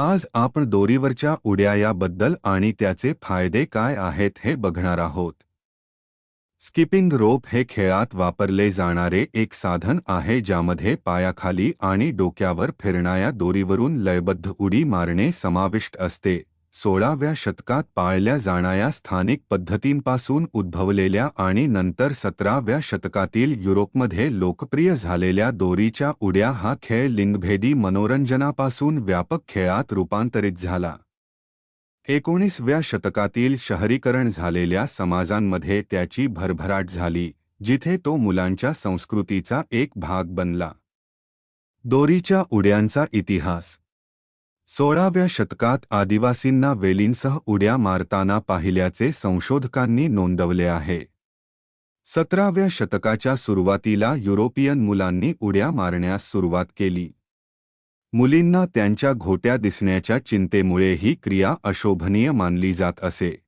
आज आपण दोरीवरच्या उड्या याबद्दल आणि त्याचे फायदे काय आहेत हे बघणार आहोत. स्किपिंग रोप हे खेळात वापरले जाणारे एक साधन आहे ज्यामध्ये पायाखाली आणि डोक्यावर फिरणाऱ्या दोरीवरून लयबद्ध उडी मारणे समाविष्ट असते. सोळाव्या शतकात पाळल्या जाणाऱ्या स्थानिक पद्धतींपासून उद्भवलेल्या आणि नंतर सतराव्या शतकातील युरोपमध्ये लोकप्रिय झालेल्या दोरीच्या उड्या हा खेळ लिंगभेदी मनोरंजनापासून व्यापक खेळात रूपांतरित झाला. एकोणीसव्या शतकातील शहरीकरण झालेल्या समाजांमध्ये त्याची भरभराट झाली जिथे तो मुलांच्या संस्कृतीचा एक भाग बनला. दोरीच्या उड्यांचा इतिहास सोळाव्या शतकात आदिवासींना वेलींसह उड्या मारताना पाहिल्याचे संशोधकांनी नोंदवले आहे. सतराव्या शतकाच्या सुरुवातीला युरोपियन मुलांनी उड्या मारण्यास सुरुवात केली. मुलींना त्यांच्या घोट्या दिसण्याच्या चिंतेमुळे ही क्रिया अशोभनीय मानली जात असे.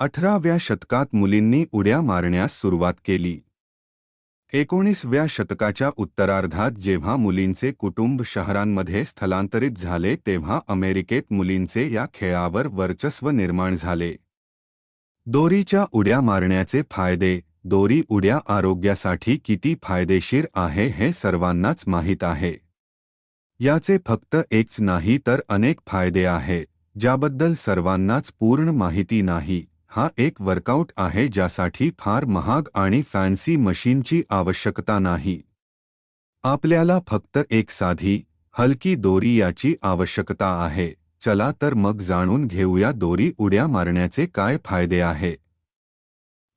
अठराव्या शतकात मुलींनी उड्या मारण्यास सुरुवात केली. एकोणीसव्या शतकाच्या उत्तरार्धात जेव्हा मुलींचे कुटुंब शहरांमध्ये स्थलांतरित झाले तेव्हा अमेरिकेत मुलींचे या खेळावर वर्चस्व निर्माण झाले. दोरीच्या उड्या मारण्याचे फायदे दोरी उड्या आरोग्यासाठी किती फायदेशीर आहे हे सर्वांनाच माहीत आहे. याचे फक्त एकच नाही तर अनेक फायदे आहेत ज्याबद्दल सर्वांनाच पूर्ण माहिती नाही. हा एक वर्कआउट आहे ज्यासाठी फार महाग आणि फॅन्सी मशीनची आवश्यकता नाही. आपल्याला फक्त एक साधी हलकी दोरी याची आवश्यकता आहे. चला तर मग जाणून घेऊया दोरी उड्या मारण्याचे काय फायदे आहे.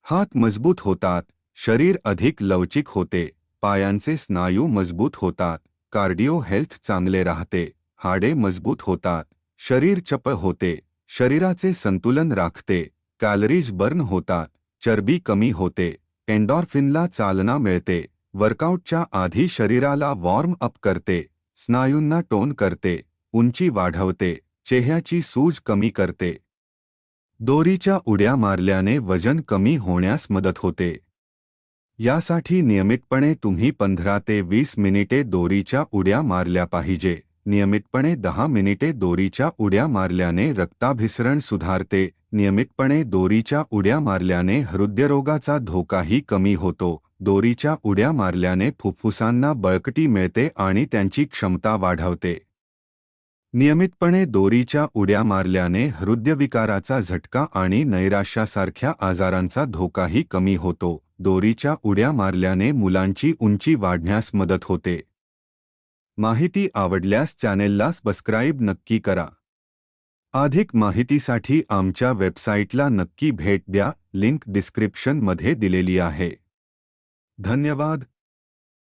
हात मजबूत होतात शरीर अधिक लवचिक होते पायांचे स्नायू मजबूत होतात कार्डिओ हेल्थ चांगले राहते हाडे मजबूत होतात शरीर चप होते शरीराचे संतुलन राखते कॅलरीज बर्न होतात चरबी कमी होते एन्डॉर्फिनला चालना मिळते वर्कआउटच्या आधी शरीराला वॉर्म अप करते, स्नायूंना टोन करते, उंची वाढवते, चेहऱ्याची सूज कमी करते. दोरीच्या उड्या मारल्याने वज़न कमी होण्यास मदत होते. यासाठी नियमितपणे तुम्ही पंधरा ते वीस मिनिटे दोरीच्या उड्या मारल्या पाहिजे. नियमितपणे दहा मिनिटे दोरीच्या उड्या मारल्याने रक्ताभिसरण सुधारते. नियमितपणे दोरीच्या उड्या मारल्याने हृदयरोगाचा धोकाही कमी होतो. दोरीच्या उड्या मारल्याने फुफ्फुसांना बळकटी मिळते आणि त्यांची क्षमता वाढवते. नियमितपणे दोरीच्या उड्या मारल्याने हृदयविकाराचा झटका आणि नैराश्यासारख्या आजारांचा धोकाही कमी होतो. दोरीच्या उड्या मारल्याने मुलांची उंची वाढण्यास मदत होते. माहिती आवडल्यास चॅनेलला सबस्क्राईब नक्की करा. अधिक माहितीसाठी आमच्या वेबसाईटला नक्की भेट द्या. लिंक डिस्क्रिप्शनमध्ये दिलेली आहे. धन्यवाद.